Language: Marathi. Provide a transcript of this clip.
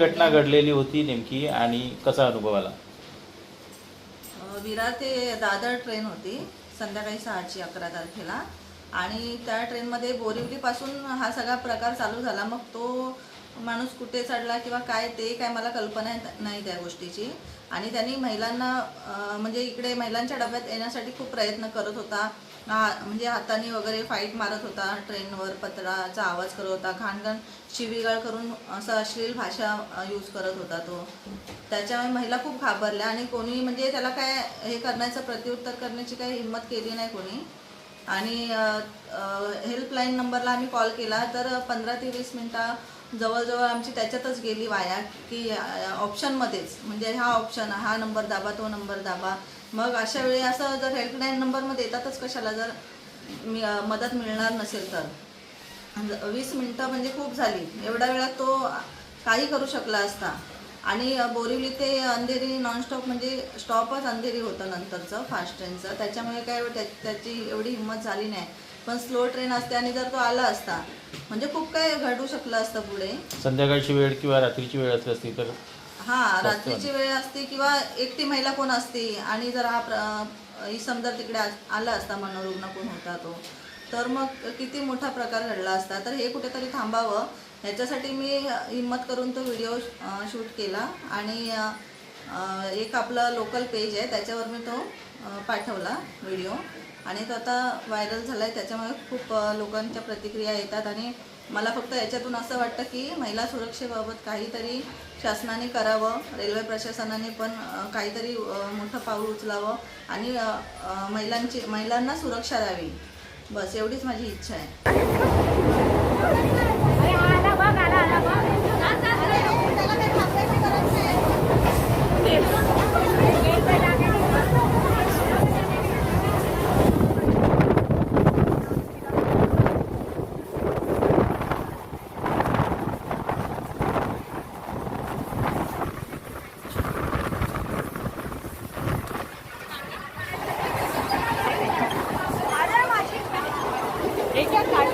घटना घडलेली होती नेमकी आणि कसा अनुभव आला? विरार ते दादर ट्रेन होती संध्याकाळी सहाची अकरा तारखेला. आणि त्या ट्रेनमध्ये बोरिवलीपासून हा सगळा प्रकार चालू झाला. मग तो माणूस कुठे चढला किंवा काय ते काय मला कल्पना नाही त्या गोष्टीची. आणि त्यांनी महिलांना म्हणजे इकडे महिलांच्या डब्यात येण्यासाठी खूप प्रयत्न करत होता. म्हणजे हाताने वगैरे फाईट मारत होता ट्रेनवर पत्राचा आवाज करत होता घाणघाण शिवीगाळ करून असं अश्लील भाषा यूज करत होता तो. त्याच्यामुळे महिला खूप घाबरल्या आणि कोणी म्हणजे त्याला काय हे करण्याचं प्रत्युत्तर करण्याची काही हिंमत केली नाही कोणी. आणि हेल्पलाईन नंबरला आम्ही कॉल केला तर पंधरा ते वीस मिनटं जवळजवळ आमची त्याच्यातच गेली वाया की ऑप्शनमध्येच म्हणजे हा ऑप्शन हा नंबर दाबा तो नंबर दाबा. मग अशा वेळी असं जर हेल्पलाईन नंबरमध्ये येतातच कशाला जर मी मदत मिळणार नसेल तर. वीस मिनटं म्हणजे खूप झाली. एवढ्या वेळात तो काही करू शकला असता. आणि बोरिवली ते अंधेरी नॉनस्टॉप म्हणजे स्टॉपच अंधेरी होतं नंतरचं फास्ट ट्रेनचं त्याच्यामुळे काय त्या त्याची एवढी हिंमत झाली नाही. पण स्लो ट्रेन असते आणि जर तो आला असता म्हणजे खूप काय घडू शकलं असतं पुढे. संध्याकाळची वेळ किंवा रात्रीची वेळ असली असती तर हा रात्रीची वेळ असते किंवा एकटी महिला कोण असते आणि जर हा प्र- इसम जर तिकडे आ- आला असता मनोरुग्ण कोण होता तो तर मग किती मोठा प्रकार घडला असता. तर हे कुठेतरी थांबावं. ह्याच्यासाठी मी हिंमत करून तो व्हिडिओ शूट केला आणि अ, अ, एक आपलं लोकल पेज आहे त्याच्यावर मी तो पाठवला व्हिडिओ. आणि तो आता व्हायरल झाला आहे त्याच्यामुळे खूप लोकांच्या प्रतिक्रिया येतात. आणि मला फक्त याच्यातून असं वाटतं की महिला सुरक्षेबाबत काहीतरी शासनाने करावं रेल्वे प्रशासनाने पण काहीतरी मोठं पाऊल उचलावं आणि महिलांची महिलांना सुरक्षा द्यावी बस एवढीच माझी इच्छा आहे. এটা কার